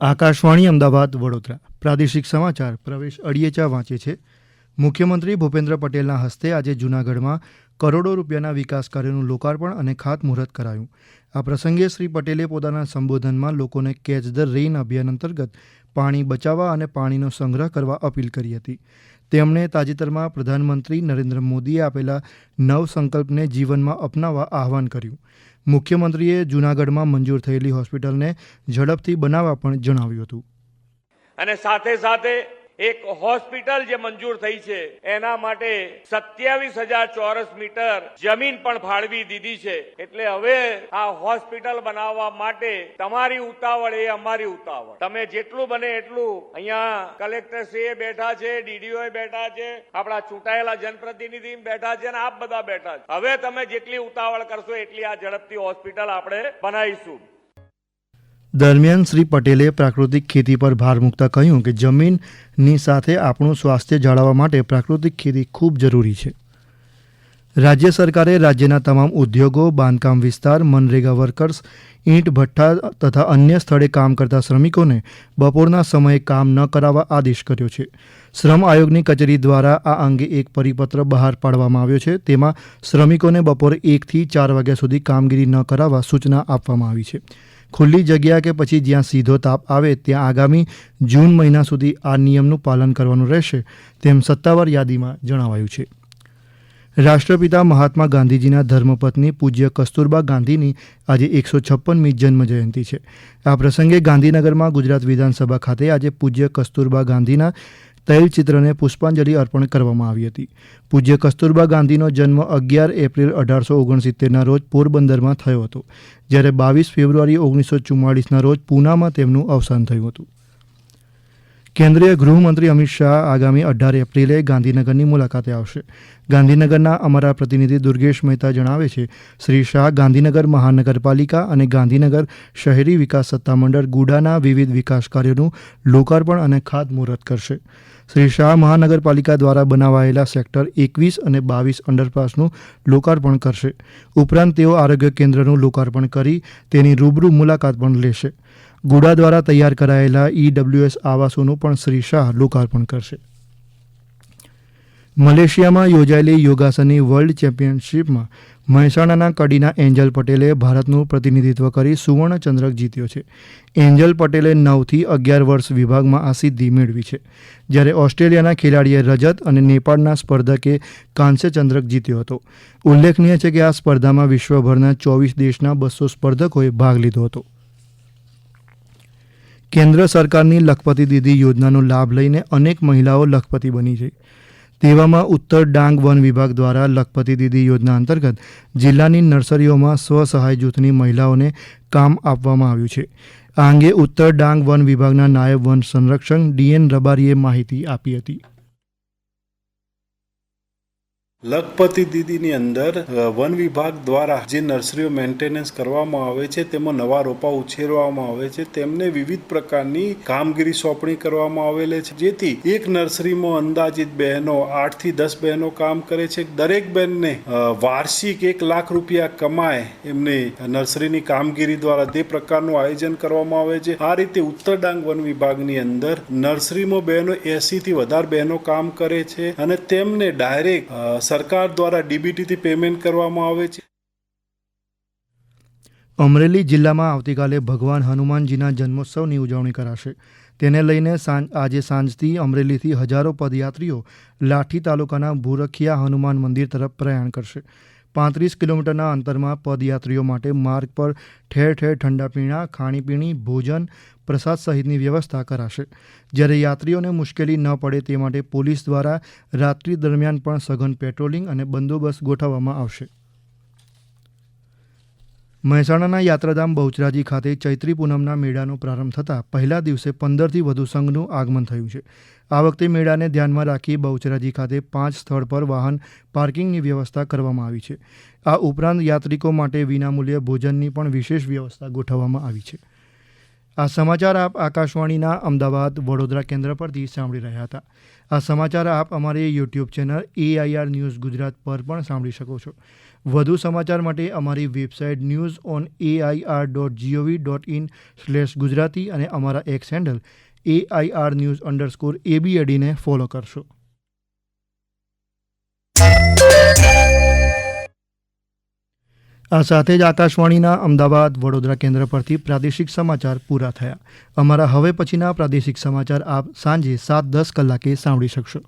આકાશવાણી અમદાવાદ, વડોદરા. પ્રાદેશિક સમાચાર, પ્રવેશ અડિયેચા વાંચે છે. મુખ્યમંત્રી ભૂપેન્દ્ર પટેલના હસ્તે આજે જૂનાગઢમાં કરોડો રૂપિયાના વિકાસ કાર્યોનું લોકાર્પણ અને ખાતમુહૂર્ત કરાયું. આ પ્રસંગે શ્રી પટેલે પોતાના સંબોધનમાં લોકોને કેચ ધ રેઇન અભિયાન અંતર્ગત પાણી બચાવવા અને પાણીનો સંગ્રહ કરવા અપીલ કરી હતી. તેમણે તાજેતરમાં પ્રધાનમંત્રી નરેન્દ્ર મોદીએ આપેલા નવ સંકલ્પને જીવનમાં અપનાવવા આહવાન કર્યું. મુખ્યમંત્રીએ જૂનાગઢમાં મંજૂર થયેલી હોસ્પિટલને ઝડપથી બનાવવા પણ જણાવ્યું હતું. અને સાથે સાથે એક હોસ્પિટલ જે મંજૂર થઈ છે, એના માટે સત્યાવીસ હજાર ચોરસ મીટર જમીન પણ ફાળવી દીધી છે. એટલે હવે આ હોસ્પિટલ બનાવવા માટે તમારી ઉતાવળ એ અમારી ઉતાવળ. તમે જેટલું બને એટલું અહીંયા કલેક્ટર શ્રી બેઠા છે, ડીડીઓ બેઠા છે, આપણા ચૂંટાયેલા જનપ્રતિનિધિ બેઠા છે અને આપ બધા બેઠા છે. હવે તમે જેટલી ઉતાવળ કરશો એટલી આ ઝડપથી હોસ્પિટલ આપણે બનાવીશું. દરમિયાન શ્રી પટેલે પ્રાકૃતિક ખેતી પર ભાર મૂકતા કહ્યું કે જમીનની સાથે આપણું સ્વાસ્થ્ય જાળવવા માટે પ્રાકૃતિક ખેતી ખૂબ જરૂરી છે. રાજ્ય સરકારે રાજ્યના તમામ ઉદ્યોગો, બાંધકામ વિસ્તાર, મનરેગા વર્કર્સ, ઈંટ, ભઠ્ઠા તથા અન્ય સ્થળે કામ કરતા શ્રમિકોને બપોરના સમયે કામ ન કરાવવા આદેશ કર્યો છે. શ્રમ આયોગની કચેરી દ્વારા આ અંગે એક પરિપત્ર બહાર પાડવામાં આવ્યો છે. તેમાં શ્રમિકોને બપોરે એકથી ચાર વાગ્યા સુધી કામગીરી ન કરાવવા સૂચના આપવામાં આવી છે. ખુલ્લી જગ્યા કે પછી જ્યાં સીધો તાપ આવે, ત્યાં આગામી જૂન મહિના સુધી આ નિયમનું પાલન કરવાનું રહેશે, તેમ સત્તાવાર યાદીમાં જણાવાયું છે. રાષ્ટ્રપિતા મહાત્મા ગાંધીજીના ધર્મપત્ની પૂજ્ય કસ્તુરબા ગાંધીની આજે એકસો છપ્પનમી જન્મ જયંતિ છે. આ પ્રસંગે ગાંધીનગરમાં ગુજરાત વિધાનસભા ખાતે આજે પૂજ્ય કસ્તુરબા ગાંધીના તૈલચિત્રને પુષ્પાંજલિ અર્પણ કરવામાં આવી હતી. પૂજ્ય કસ્તુરબા ગાંધીનો જન્મ અગિયાર એપ્રિલ અઢારસો ઓગણસિત્તેરના રોજ પોરબંદરમાં થયો હતો, જ્યારે બાવીસ ફેબ્રુઆરી ઓગણીસો ચુમ્માળીસના રોજ પૂનામાં તેમનું અવસાન થયું હતું. કેન્દ્રીય ગૃહમંત્રી અમિત શાહ આગામી અઢાર એપ્રિલે ગાંધીનગરની મુલાકાતે આવશે. ગાંધીનગરના અમારા પ્રતિનિધિ દુર્ગેશ મહેતા જણાવે છે, શ્રી શાહ ગાંધીનગર મહાનગરપાલિકા અને ગાંધીનગર શહેરી વિકાસ સત્તામંડળ ગુડાના વિવિધ વિકાસ કાર્યોનું લોકાર્પણ અને ખાતમુહૂર્ત કરશે. શ્રી શાહ મહાનગરપાલિકા દ્વારા બનાવાયેલા સેક્ટર એકવીસ અને બાવીસ અંડરપાસનું લોકાર્પણ કરશે. ઉપરાંત તેઓ આરોગ્ય કેન્દ્રનું લોકાર્પણ કરી તેની રૂબરૂ મુલાકાત પણ લેશે. ગુડા દ્વારા તૈયાર કરાયેલા ઈડબ્લ્યુએસ આવાસોનું પણ શ્રી શાહ લોકાર્પણ કરશે. મલેશિયામાં યોજાયેલી યોગાસનની વર્લ્ડ ચેમ્પિયનશિપમાં મહેસાણાના કડીના એન્જલ પટેલે ભારતનું પ્રતિનિધિત્વ કરી સુવર્ણચંદ્રક જીત્યો છે. એન્જલ પટેલે નવથી અગિયાર વર્ષ વિભાગમાં આ સિદ્ધિ મેળવી છે. જ્યારે ઓસ્ટ્રેલિયાના ખેલાડીએ રજત અને નેપાળના સ્પર્ધકે કાંસ્યચંદ્રક જીત્યો હતો. ઉલ્લેખનીય છે કે આ સ્પર્ધામાં વિશ્વભરના ચોવીસ દેશના બસો સ્પર્ધકોએ ભાગ લીધો હતો. કેન્દ્ર સરકારની લખપતિ દીદી યોજનાનો લાભ લઈને અનેક મહિલાઓ લખપતિ બની છે. તેવામાં ઉત્તર ડાંગ વન વિભાગ દ્વારા લખપતિ દીદી યોજના અંતર્ગત જિલ્લાની નર્સરીઓમાં સ્વસહાય જૂથની મહિલાઓને કામ આપવામાં આવ્યું છે. આ અંગે ઉત્તર ડાંગ વન વિભાગના નાયબ વન સંરક્ષક ડીએન રબારીએ માહિતી આપી હતી. લખપતિ દીદીની અંદર વન વિભાગ દ્વારા જે નર્સરીઓ મેન્ટેનન્સ કરવામાં આવે છે, તેમાં નવા રોપા ઉછેરવામાં આવે છે, તેમને વિવિધ પ્રકારની કામગીરી સોંપણી કરવામાં આવેલી છે. જેથી એક નર્સરીમાં અંદાજિત બહેનો આઠથી દસ બહેનો કામ કરે છે. દરેક બહેનને વાર્ષિક એક લાખ રૂપિયા કમાય એમને નર્સરીની કામગીરી દ્વારા તે પ્રકારનું આયોજન કરવામાં આવે છે. આ રીતે ઉત્તર ડાંગ વન વિભાગની અંદર નર્સરીમાં બહેનો એસી થી વધારે બહેનો કામ કરે છે અને તેમને ડાયરેક્ટ સરકાર દ્વારા ડીબીટીથી પેમેન્ટ કરવામાં આવે છે? અમરેલી જિલ્લામાં આવતીકાલે ભગવાન હનુમાનજીના જન્મોત્સવની ઉજવણી કરાશે. તેને લઈને આજે સાંજથી અમરેલીથી હજારો પદયાત્રીઓ લાઠી તાલુકાના ભૂરખિયા હનુમાન મંદિર તરફ પ્રયાણ કરશે. પાંત્રીસ કિલોમીટરના અંતરમાં પદયાત્રીઓ માટે માર્ગ પર ઠેર ઠેર ઠંડા પીણા ખાણીપીણી, ભોજન, પ્રસાદ સહિતની વ્યવસ્થા કરાશે. જ્યારે યાત્રીઓને મુશ્કેલી ન પડે તે માટે પોલીસ દ્વારા રાત્રિ દરમિયાન પણ સઘન પેટ્રોલિંગ અને બંદોબસ્ત ગોઠવવામાં આવશે. મહેસાણાના યાત્રાધામ બહુચરાજી ખાતે ચૈત્રી પૂનમના મેળાનો પ્રારંભ થતાં પહેલા દિવસે પંદરથી વધુ સંઘનું આગમન થયું છે. આ વખતે મેળાને ધ્યાનમાં રાખી બહુચરાજી ખાતે પાંચ સ્થળ પર વાહન પાર્કિંગની વ્યવસ્થા કરવામાં આવી છે. આ ઉપરાંત યાત્રિકો માટે વિનામૂલ્યે ભોજનની પણ વિશેષ વ્યવસ્થા ગોઠવવામાં આવી છે. આ સમાચાર આપ આકાશવાણીના અમદાવાદ વડોદરા કેન્દ્ર પરથી સાંભળી રહ્યા હતા. આ સમાચાર આપ અમારી YouTube channel AIR news Gujarat પર પણ સાંભળી શકો છો. વધુ સમાચાર માટે અમારી website news on AIR dot GOV dot in slash Gujarati અને અમારા X handle AIR news underscore એબીએડીને follow કરશો. આ સાથે જ આકાશવાણીના અમદાવાદ વડોદરા કેન્દ્ર પરથી પ્રાદેશિક સમાચાર પૂરા થયા. અમારા હવે પછીના પ્રાદેશિક સમાચાર આપ સાંજે સાત દસ કલાકે સાંભળી શકશો.